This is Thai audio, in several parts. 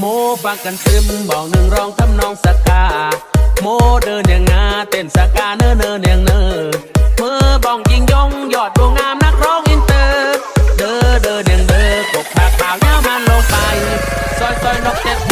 โมฟังกันซึมบอกหนึ่งร้องทำนองสกา โมเดินอย่างงาเต้นสกาเนอเนอเนียงเนอเมื่อบ้องยิงยงยอดดวงงามนักร้องอินเตอร์เดอเดอเนียงเด้อกบผ้าขาวยามันลงไป ซอยซอยนกเต็ม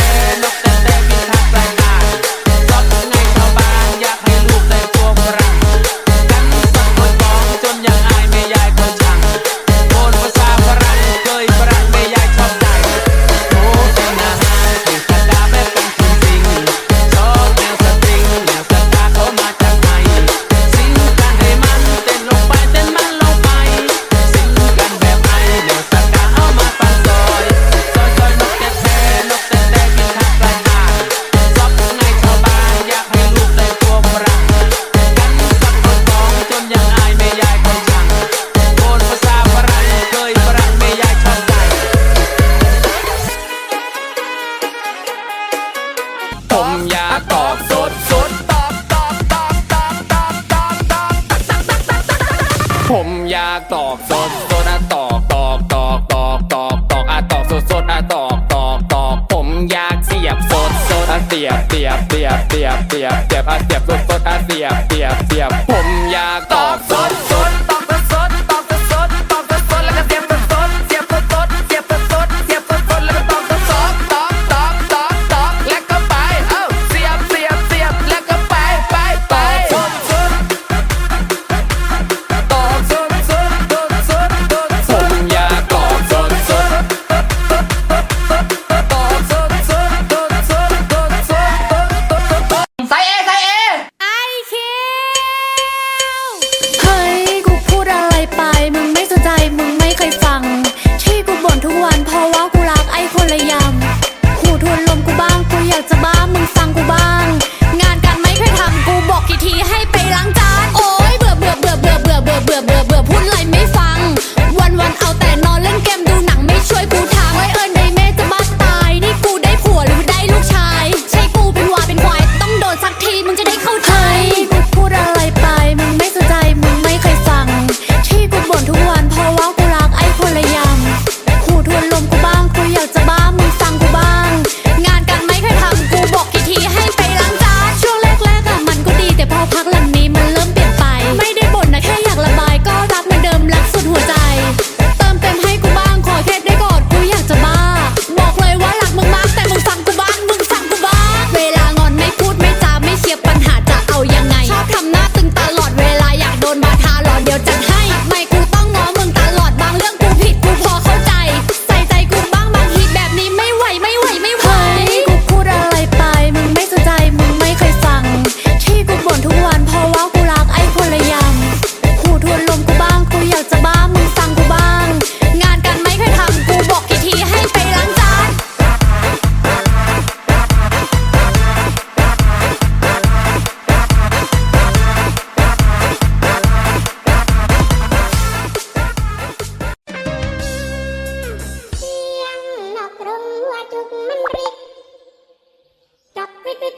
างตอกโซนโอะตอกตอกตอกตอกตอกตอกอะตอกโซนโอะตอกตอกตอกผมอยากเสียบโซนโอะเสียบเสียบเสียบเสียบเสียบเสียบอะเสียบโซนโอะเสียบเสียบเสียบผมอยากตอกโซน walk Thank you.